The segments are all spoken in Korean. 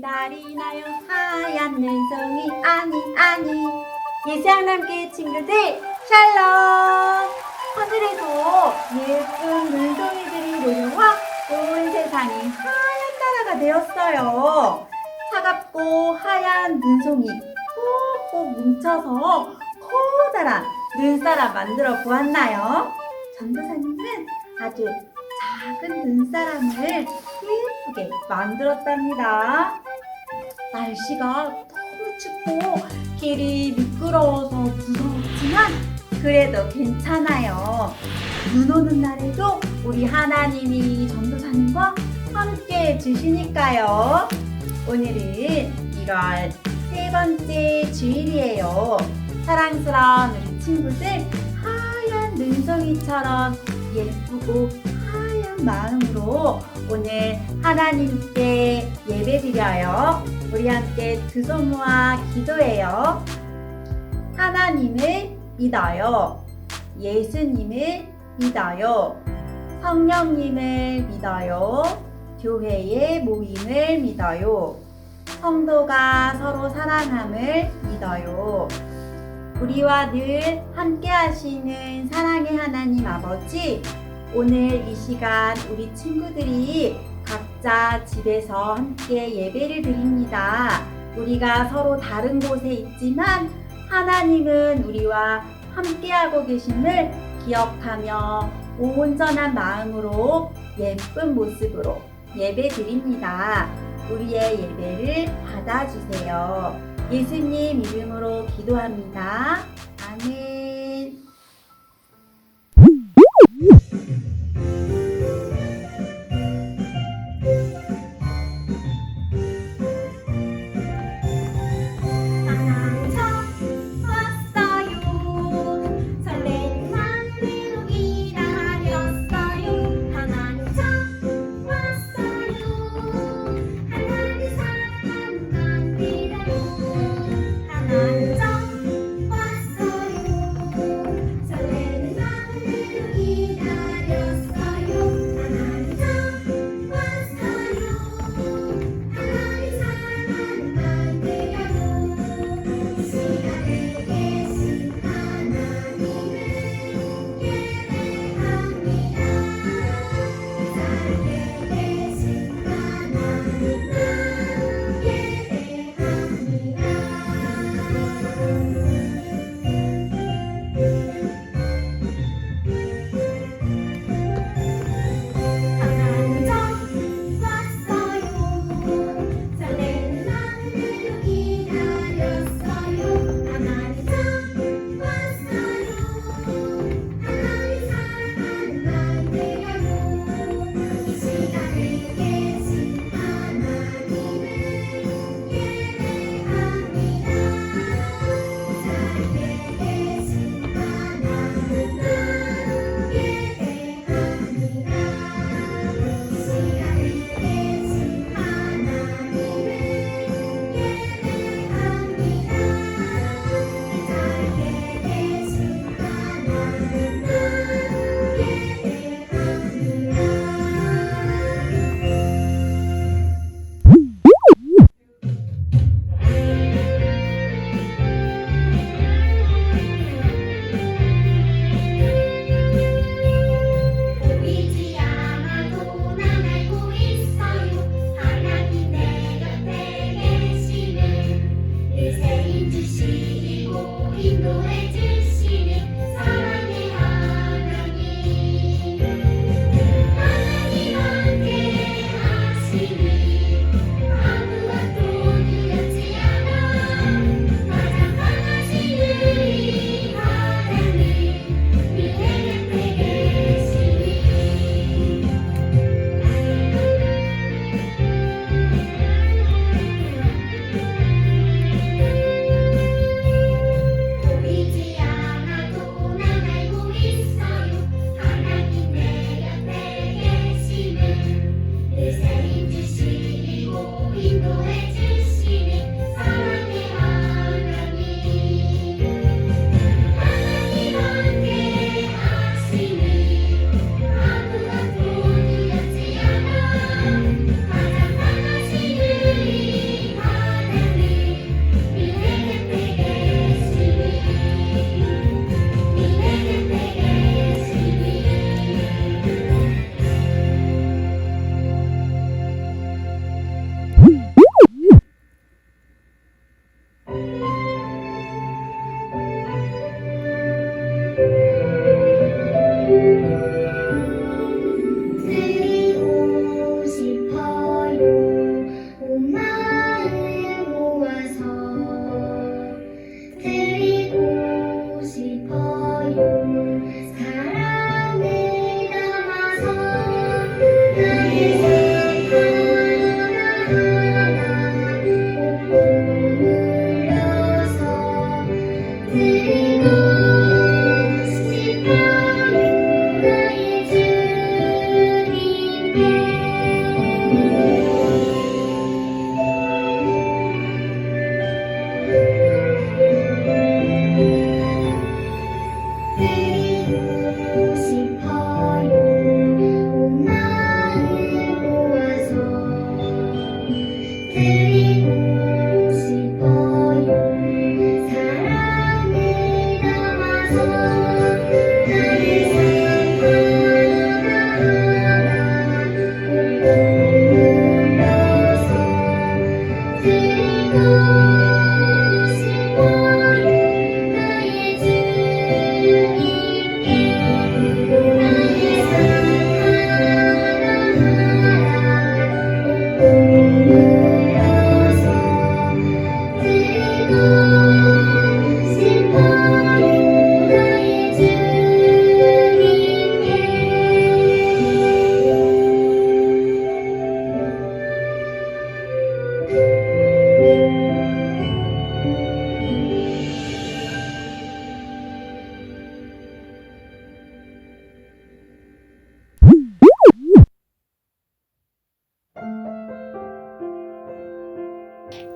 기다리나요? 하얀 눈송이. 아니 아니. 예수양남교회 친구들 샬롬 하늘에서 예쁜 눈송이들이 내려와 온 세상이 하얀 나라가 되었어요. 차갑고 하얀 눈송이 꼭꼭 뭉쳐서 커다란 눈사람 만들어 보았나요? 전도사님은 아주 작은 눈사람을 예쁘게 만들었답니다. 날씨가 너무 춥고 길이 미끄러워서 무서웠지만 그래도 괜찮아요. 눈 오는 날에도 우리 하나님이 전도사님과 함께 해주시니까요. 오늘은 1월 세 번째 주일이에요. 사랑스러운 우리 친구들 하얀 눈송이처럼 예쁘고 하얀 마음으로 오늘 하나님께 예배 드려요. 우리 함께 두 손 모아 기도해요. 하나님을 믿어요. 예수님을 믿어요. 성령님을 믿어요. 교회의 모임을 믿어요. 성도가 서로 사랑함을 믿어요. 우리와 늘 함께 하시는 사랑의 하나님 아버지, 오늘 이 시간 우리 친구들이 각자 집에서 함께 예배를 드립니다. 우리가 서로 다른 곳에 있지만 하나님은 우리와 함께하고 계심을 기억하며 온전한 마음으로 예쁜 모습으로 예배 드립니다. 우리의 예배를 받아주세요. 예수님 이름으로 기도합니다. 아멘.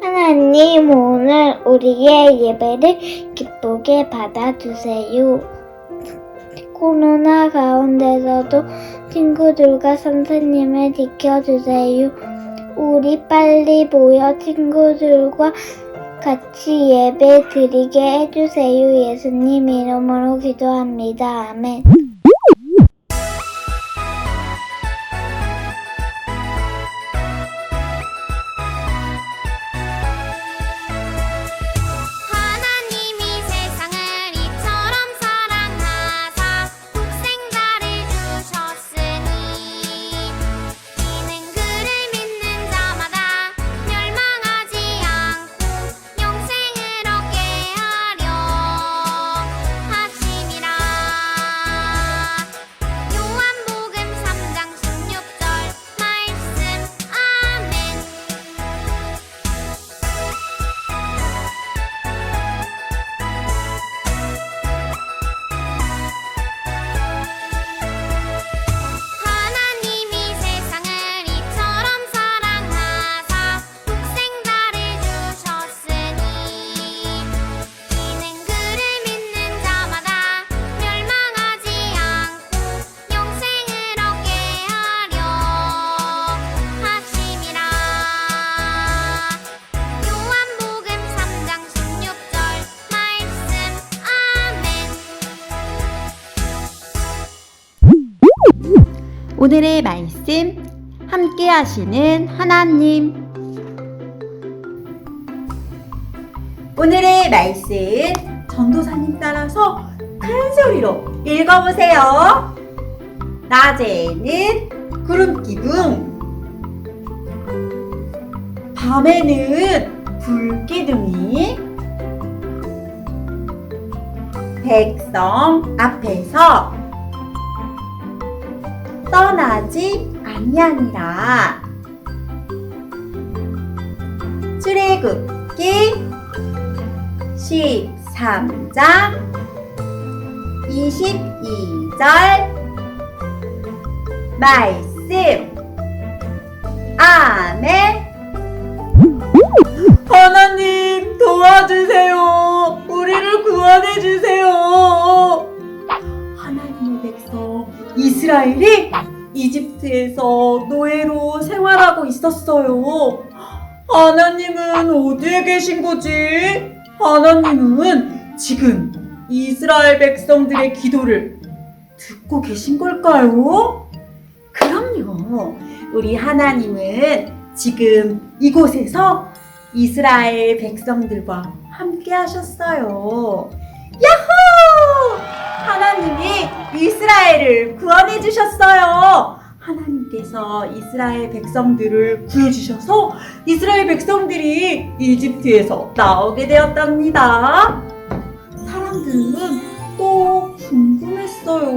하나님 오늘 우리의 예배를 기쁘게 받아주세요. 코로나 가운데서도 친구들과 선생님을 지켜주세요. 우리 빨리 모여 친구들과 같이 예배 드리게 해주세요. 예수님 이름으로 기도합니다. 아멘. 오늘의 말씀 함께 하시는 하나님 오늘의 말씀 전도사님 따라서 큰 소리로 읽어보세요. 낮에는 구름 기둥 밤에는 불 기둥이 백성 앞에서 떠나지 아니하니라. 출애굽기 13장 22절 말씀 아멘 이스라엘이 이집트에서 노예로 생활하고 있었어요. 하나님은 어디에 계신 거지? 하나님은 지금 이스라엘 백성들의 기도를 듣고 계신 걸까요? 그럼요. 우리 하나님은 지금 이곳에서 이스라엘 백성들과 함께 하셨어요. 야호! 이스라엘을 구원해 주셨어요. 하나님께서 이스라엘 백성들을 구해 주셔서 이스라엘 백성들이 이집트에서 나오게 되었답니다. 사람들은 또 궁금했어요.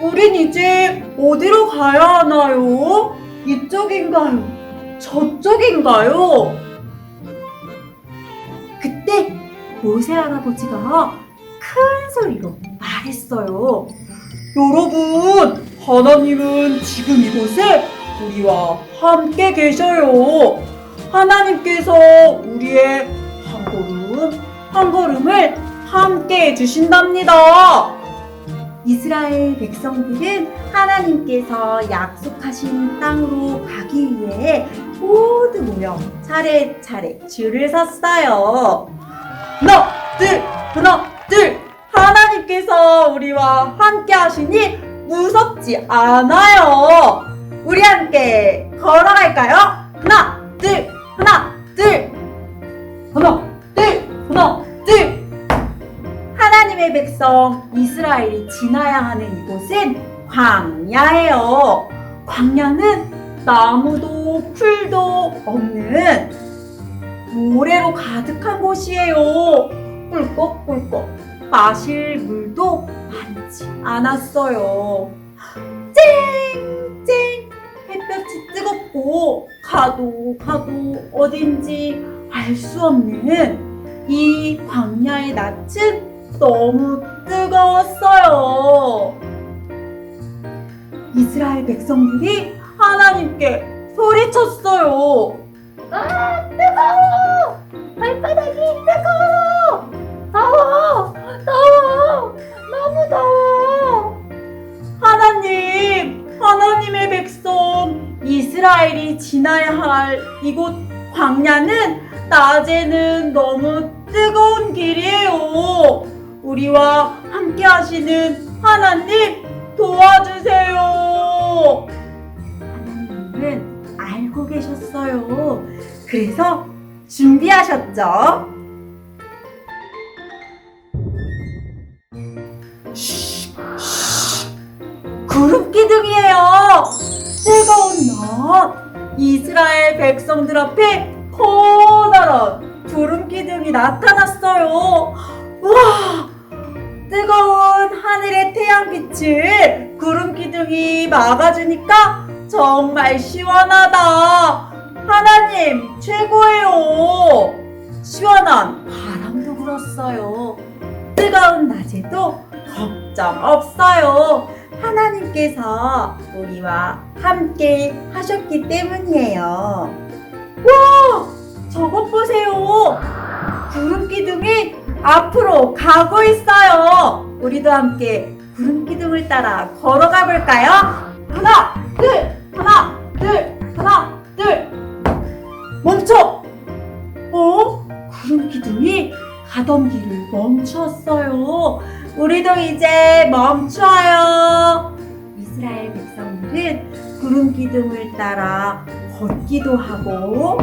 우린 이제 어디로 가야 하나요? 이쪽인가요? 저쪽인가요? 그때 모세 할아버지가 큰 소리로 말했어요. 여러분, 하나님은 지금 이곳에 우리와 함께 계셔요. 하나님께서 우리의 한 걸음, 한 걸음을 함께 해주신답니다. 이스라엘 백성들은 하나님께서 약속하신 땅으로 가기 위해 모두 모여 차례차례 줄을 섰어요. 하나, 둘, 하나, 둘. 하나님께서 우리와 함께 하시니 무섭지 않아요. 우리 함께 걸어갈까요? 하나, 둘, 하나, 둘. 하나, 둘, 하나, 둘. 하나님의 백성 이스라엘이 지나야 하는 이곳은 광야예요. 광야는 나무도 풀도 없는 모래로 가득한 곳이에요. 꿀꺽꿀꺽 마실 물도 많지 않았어요. 쨍쨍 햇볕이 뜨겁고 가도 가도 어딘지 알 수 없는 이 광야의 낯은 너무 뜨거웠어요. 이스라엘 백성들이 하나님께 소리쳤어요. 아, 뜨거워! 발바닥이 뜨거워! 더워! 더워! 너무 더워! 하나님, 하나님의 백성, 이스라엘이 지나야 할 이곳 광야는 낮에는 너무 뜨거운 길이에요. 우리와 함께 하시는 하나님 도와주세요. 하나님은 알고 계셨어요. 그래서 준비하셨죠? 이스라엘 백성들 앞에 커다란 구름 기둥이 나타났어요. 와, 뜨거운 하늘의 태양빛을 구름 기둥이 막아주니까 정말 시원하다. 하나님 최고예요. 시원한 바람도 불었어요. 뜨거운 낮에도 걱정 없어요. 하나님께서 우리와 함께 하셨기 때문이에요. 와, 저것 보세요. 구름 기둥이 앞으로 가고 있어요. 우리도 함께 구름 기둥을 따라 걸어가 볼까요? 하나, 둘, 하나, 둘, 하나, 둘. 멈춰! 어? 구름 기둥이 가던 길을 멈추었어요. 우리도 이제 멈춰요. 이스라엘 백성들은 구름 기둥을 따라 걷기도 하고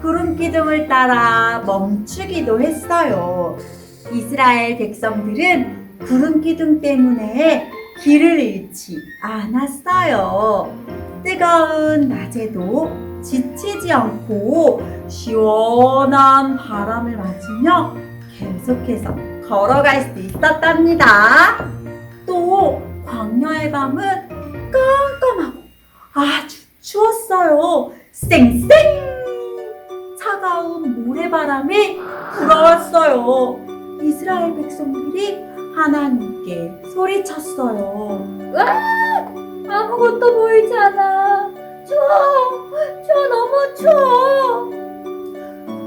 구름 기둥을 따라 멈추기도 했어요. 이스라엘 백성들은 구름 기둥 때문에 길을 잃지 않았어요. 뜨거운 낮에도 지치지 않고 시원한 바람을 맞으며 계속해서 걸어갈 수 있었답니다. 또 광야의 밤은 깜깜하고 아주 추웠어요. 쌩쌩! 차가운 모래바람이 불어왔어요. 이스라엘 백성들이 하나님께 소리쳤어요. 와! 아무것도 보이지 않아. 추워! 추워, 너무 추워!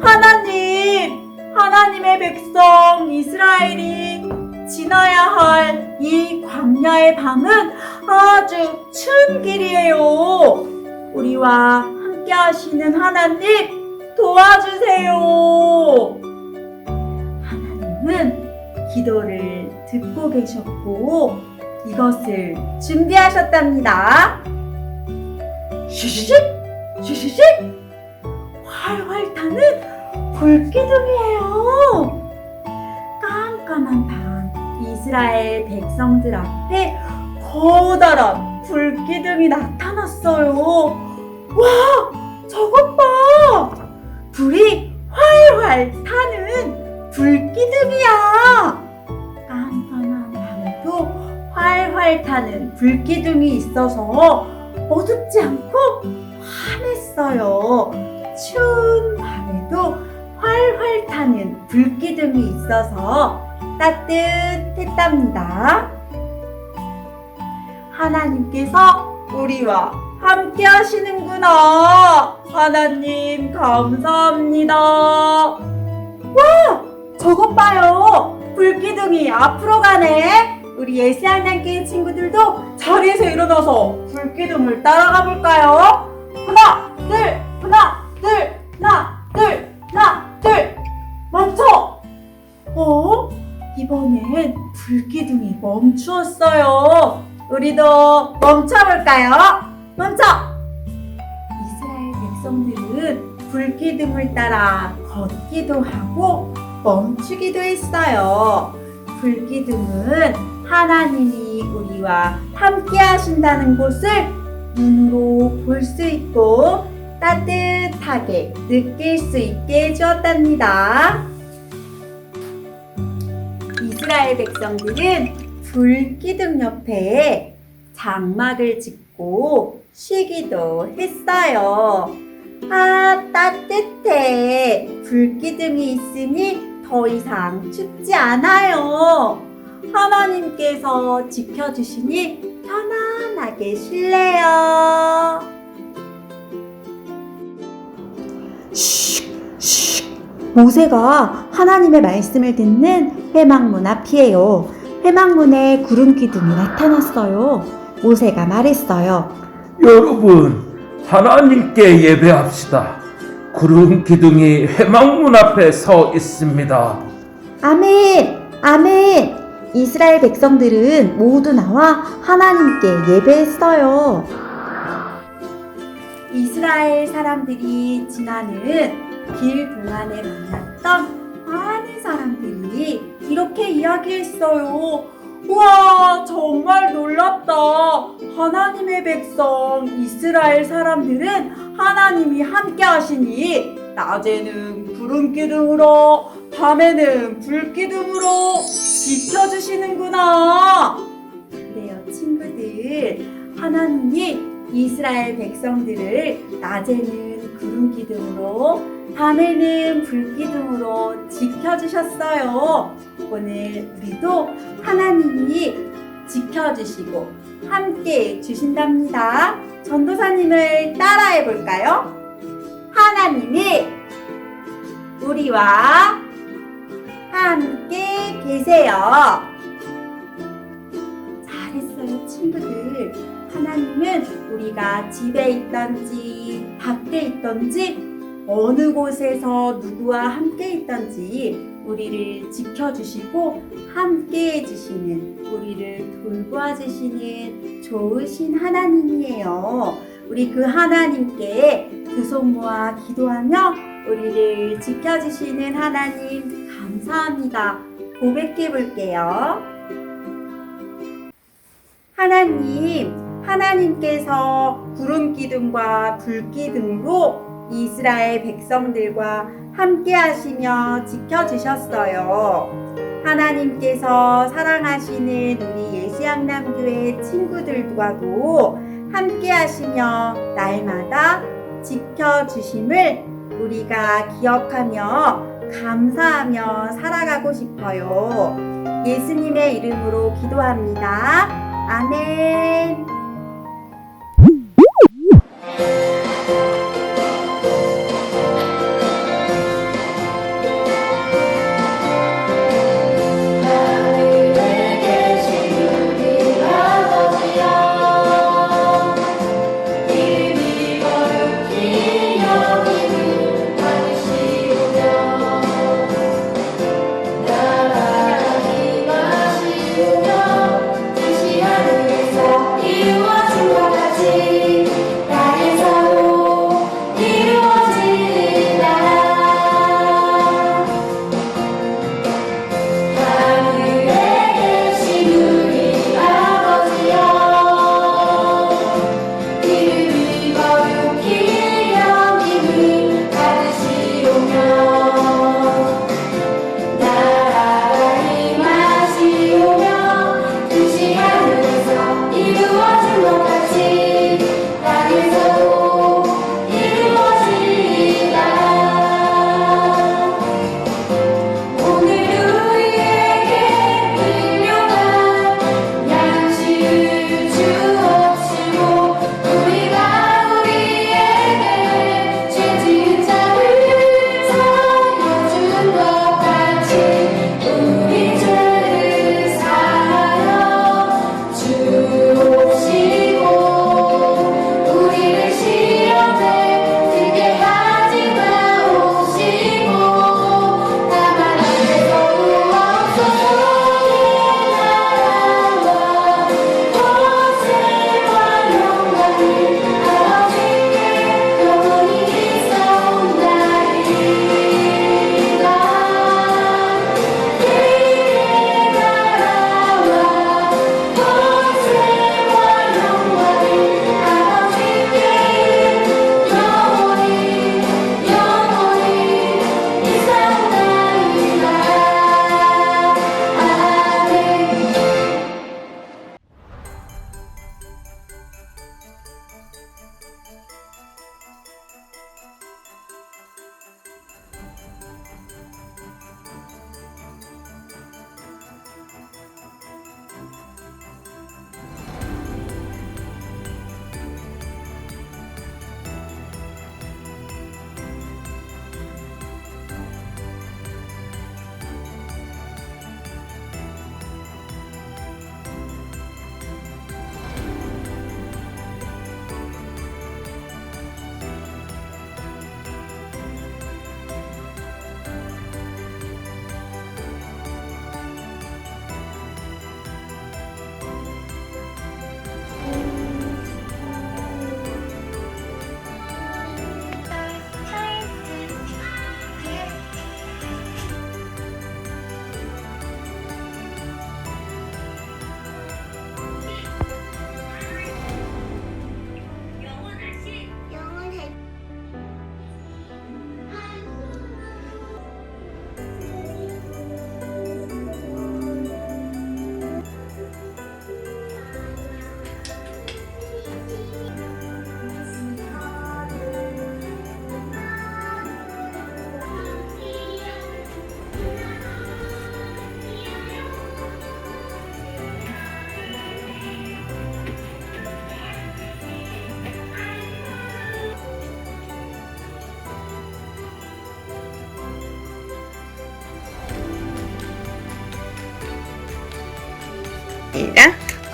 하나님! 하나님의 백성 이스라엘이 지나야 할 이 광야의 밤은 아주 추운 길이에요. 우리와 함께 하시는 하나님 도와주세요. 하나님은 기도를 듣고 계셨고 이것을 준비하셨답니다. 슈슈슉 슈슈슉 활활 타는 불기둥이에요. 깜깜한 밤 이스라엘 백성들 앞에 커다란 불기둥이 나타났어요. 와, 저것 봐! 불이 활활 타는 불기둥이야. 깜깜한 밤에도 활활 타는 불기둥이 있어서 어둡지 않고 환했어요. 추운 밤에도 활활 타는 불기둥이 있어서 따뜻했답니다. 하나님께서 우리와 함께 하시는구나. 하나님, 감사합니다. 와! 저것 봐요. 불기둥이 앞으로 가네. 우리 예시한양교회 친구들도 자리에서 일어나서 불기둥을 따라가 볼까요? 하나, 둘, 하나, 둘, 하나, 둘, 하나, 둘. 멈춰! 어? 이번엔 불기둥이 멈추었어요. 우리도 멈춰볼까요? 멈춰! 이스라엘 백성들은 불기둥을 따라 걷기도 하고 멈추기도 했어요. 불기둥은 하나님이 우리와 함께 하신다는 것을 눈으로 볼 수 있고 따뜻하게 느낄 수 있게 해주었답니다. 이스라엘 백성들은 불기둥 옆에 장막을 짓고 쉬기도 했어요. 아, 따뜻해. 불기둥이 있으니 더 이상 춥지 않아요. 하나님께서 지켜주시니 편안하게 쉴래요. 모세가 하나님의 말씀을 듣는 회막문 앞이에요. 회막문에 구름 기둥이 나타났어요. 모세가 말했어요. 여러분, 하나님께 예배합시다. 구름 기둥이 회막문 앞에 서 있습니다. 아멘! 아멘! 이스라엘 백성들은 모두 나와 하나님께 예배했어요. 이스라엘 사람들이 지나는 길 동안에 만났던 많은 사람들이 이렇게 이야기했어요. 우와, 정말 놀랍다. 하나님의 백성 이스라엘 사람들은 하나님이 함께 하시니 낮에는 구름 기둥으로 밤에는 불 기둥으로 지켜주시는구나. 그래요, 친구들. 하나님이 이스라엘 백성들을 낮에는 구름 기둥으로 밤에는 불 기둥으로 지켜주셨어요. 오늘 우리도 하나님이 지켜주시고 함께 주신답니다. 전도사님을 따라해 볼까요? 하나님이 우리와 함께 계세요. 잘했어요, 친구들. 하나님은 우리가 집에 있던지 밖에 있던지 어느 곳에서 누구와 함께 있던지 우리를 지켜주시고 함께 해주시는 우리를 돌보아 주시는 좋으신 하나님이에요. 우리 그 하나님께 두 손 모아 기도하며 우리를 지켜주시는 하나님 감사합니다. 고백해 볼게요. 하나님, 하나님께서 구름 기둥과 불 기둥으로 이스라엘 백성들과 함께 하시며 지켜주셨어요. 하나님께서 사랑하시는 우리 예수양남교회 친구들과도 함께 하시며 날마다 지켜주심을 우리가 기억하며 감사하며 살아가고 싶어요. 예수님의 이름으로 기도합니다. 아멘.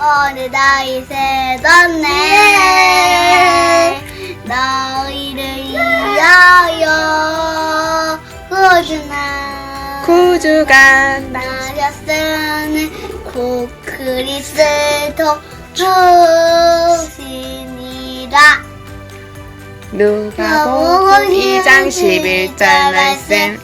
어느 나이 새었네 너희를 위하여 구주나 구주가 나 나렸으니 곧 그리스도 주시니라. 누가복음 2장 11절 말씀